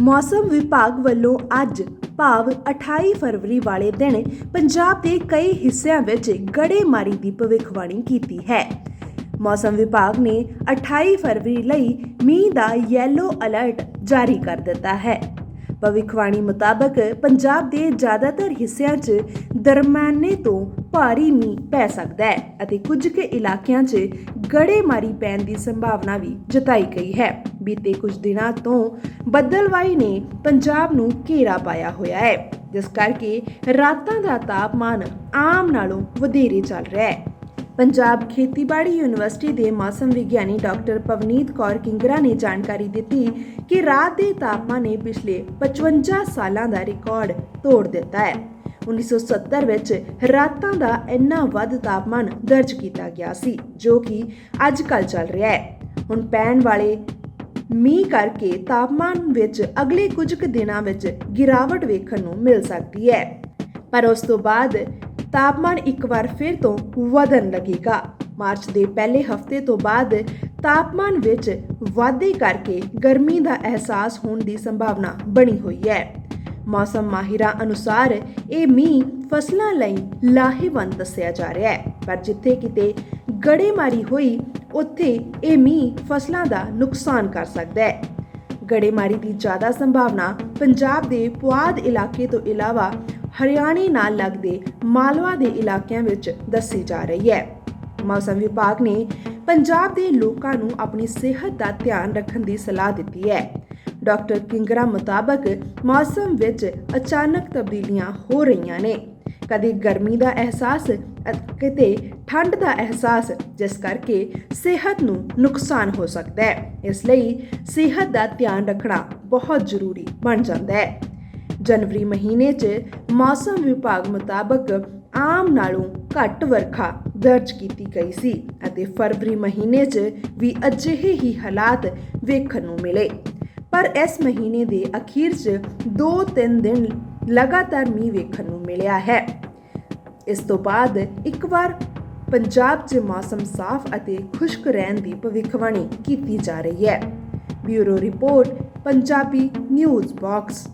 ਮੌਸਮ ਵਿਭਾਗ ਵੱਲੋਂ ਅੱਜ ਭਾਵ 28 ਫਰਵਰੀ ਵਾਲੇ ਦਿਨ ਪੰਜਾਬ ਦੇ ਕਈ ਹਿੱਸਿਆਂ ਵਿੱਚ ਗੜੇਮਾਰੀ ਦੀ ਭਵਿੱਖਬਾਣੀ ਕੀਤੀ ਹੈ। ਮੌਸਮ ਵਿਭਾਗ ਨੇ 28 ਫਰਵਰੀ ਲਈ ਮੀਂਹ ਦਾ ਯੈਲੋ ਅਲਰਟ ਜਾਰੀ ਕਰ ਦਿੱਤਾ ਹੈ। ਭਵਿੱਖਬਾਣੀ ਮੁਤਾਬਕ ਪੰਜਾਬ ਦੇ ਜ਼ਿਆਦਾਤਰ ਹਿੱਸਿਆਂ 'ਚ ਦਰਮਿਆਨੇ ਤੋਂ ਭਾਰੀ ਮੀਂਹ ਪੈ ਸਕਦਾ ਹੈ ਅਤੇ ਕੁਝ ਕੁ ਇਲਾਕਿਆਂ 'ਚ ਗੜੇਮਾਰੀ ਪੈਣ ਦੀ ਸੰਭਾਵਨਾ ਵੀ ਜਤਾਈ ਗਈ ਹੈ। ਬੀਤੇ ਕੁਝ ਦਿਨਾਂ ਤੋਂ ਬੱਦਲਵਾਈ ਨੇ ਪੰਜਾਬ ਨੂੰ ਘੇਰਾ ਪਾਇਆ ਹੋਇਆ ਹੈ। ਜਿਸ ਕਰਕੇ ਰਾਤਾਂ ਦਾ ਤਾਪਮਾਨ ਆਮ ਨਾਲੋਂ ਵਧੇਰੇ ਚੱਲ ਰਿਹਾ ਹੈ। ਪੰਜਾਬ ਖੇਤੀਬਾੜੀ ਯੂਨੀਵਰਸਿਟੀ ਦੇ ਮੌਸਮ ਵਿਗਿਆਨੀ ਡਾਕਟਰ ਪਵਨੀਤ ਕੌਰ ਕਿੰਗਰਾ ਨੇ ਜਾਣਕਾਰੀ ਦਿੱਤੀ ਕਿ ਰਾਤ ਦੇ ਤਾਪਮਾਨ ਨੇ ਪਿਛਲੇ 55 ਸਾਲਾਂ ਦਾ ਰਿਕਾਰਡ ਤੋੜ ਦਿੱਤਾ ਹੈ। 1970 ਵਿੱਚ ਰਾਤਾਂ ਦਾ ਇੰਨਾ ਵੱਧ ਤਾਪਮਾਨ ਦਰਜ ਕੀਤਾ ਗਿਆ ਸੀ, ਜੋ ਕਿ ਅੱਜ ਕੱਲ ਚੱਲ ਰਿਹਾ ਹੈ। ਹੁਣ ਪੈਣ ਵਾਲੇ ਮੀਂਹ ਕਰਕੇ ਤਾਪਮਾਨ ਵਿੱਚ ਅਗਲੇ ਕੁਝ ਕੁ ਦਿਨਾਂ ਵਿੱਚ ਗਿਰਾਵਟ ਵੇਖਣ ਨੂੰ ਮਿਲ ਸਕਦੀ ਹੈ। ਪਰ ਉਸ ਤੋਂ ਬਾਅਦ ਤਾਪਮਾਨ ਇੱਕ ਵਾਰ ਫਿਰ ਤੋਂ ਵਧਣ ਲੱਗੇਗਾ। ਮਾਰਚ ਦੇ ਪਹਿਲੇ ਹਫ਼ਤੇ ਤੋਂ ਬਾਅਦ ਤਾਪਮਾਨ ਵਿੱਚ ਵਾਧੇ ਕਰਕੇ ਗਰਮੀ ਦਾ ਅਹਿਸਾਸ ਹੋਣ ਦੀ ਸੰਭਾਵਨਾ ਬਣੀ ਹੋਈ ਹੈ। ਮੌਸਮ ਮਾਹਿਰਾਂ ਅਨੁਸਾਰ ਇਹ ਮੀਂਹ ਫਸਲਾਂ ਲਈ ਲਾਹੇਵੰਦ ਦੱਸਿਆ ਜਾ ਰਿਹਾ ਹੈ। ਪਰ ਜਿੱਥੇ ਕਿਤੇ ਗੜੇਮਾਰੀ ਹੋਈ, ਉੱਥੇ ਇਹ ਮੀਂਹ ਫਸਲਾਂ ਦਾ ਨੁਕਸਾਨ ਕਰ ਸਕਦਾ ਹੈ। ਗੜੇਮਾਰੀ ਦੀ ਜ਼ਿਆਦਾ ਸੰਭਾਵਨਾ ਪੰਜਾਬ ਦੇ ਪੁਆਧ ਇਲਾਕੇ ਤੋਂ ਇਲਾਵਾ ਹਰਿਆਣੇ ਨਾਲ ਲੱਗਦੇ ਮਾਲਵਾ ਦੇ ਇਲਾਕਿਆਂ ਵਿੱਚ ਦੱਸੀ ਜਾ ਰਹੀ ਹੈ। ਮੌਸਮ ਵਿਭਾਗ ਨੇ ਪੰਜਾਬ ਦੇ ਲੋਕਾਂ ਨੂੰ ਆਪਣੀ ਸਿਹਤ ਦਾ ਧਿਆਨ ਰੱਖਣ ਦੀ ਸਲਾਹ ਦਿੱਤੀ ਹੈ। ਡਾਕਟਰ ਕਿੰਗਰਾ ਮੁਤਾਬਕ ਮੌਸਮ ਵਿੱਚ ਅਚਾਨਕ ਤਬਦੀਲੀਆਂ ਹੋ ਰਹੀਆਂ ਨੇ। ਕਦੇ ਗਰਮੀ ਦਾ ਅਹਿਸਾਸ ਕਿਤੇ ਠੰਡ ਦਾ ਅਹਿਸਾਸ, ਜਿਸ ਕਰਕੇ ਸਿਹਤ ਨੂੰ ਨੁਕਸਾਨ ਹੋ ਸਕਦਾ ਹੈ। ਇਸ ਲਈ ਸਿਹਤ ਦਾ ਧਿਆਨ ਰੱਖਣਾ ਬਹੁਤ ਜ਼ਰੂਰੀ ਬਣ ਜਾਂਦਾ ਹੈ। ਜਨਵਰੀ ਮਹੀਨੇ 'ਚ ਮੌਸਮ ਵਿਭਾਗ ਮੁਤਾਬਕ ਆਮ ਨਾਲੋਂ ਘੱਟ ਵਰਖਾ ਦਰਜ ਕੀਤੀ ਗਈ ਸੀ ਅਤੇ ਫਰਵਰੀ ਮਹੀਨੇ 'ਚ ਵੀ ਅਜਿਹੇ ਹੀ ਹਾਲਾਤ ਵੇਖਣ ਨੂੰ ਮਿਲੇ। ਪਰ ਇਸ ਮਹੀਨੇ ਦੇ ਅਖੀਰ 'ਚ 2-3 ਦਿਨ ਲਗਾਤਾਰ ਮੀਂਹ ਵੇਖਣ ਨੂੰ ਮਿਲਿਆ ਹੈ। ਇਸ ਤੋਂ ਬਾਅਦ ਇੱਕ ਵਾਰ ਪੰਜਾਬ 'ਚ ਮੌਸਮ ਸਾਫ਼ ਅਤੇ ਖੁਸ਼ਕ ਰਹਿਣ ਦੀ ਭਵਿੱਖਬਾਣੀ ਕੀਤੀ ਜਾ ਰਹੀ ਹੈ। Bureau report, Punjabi news box.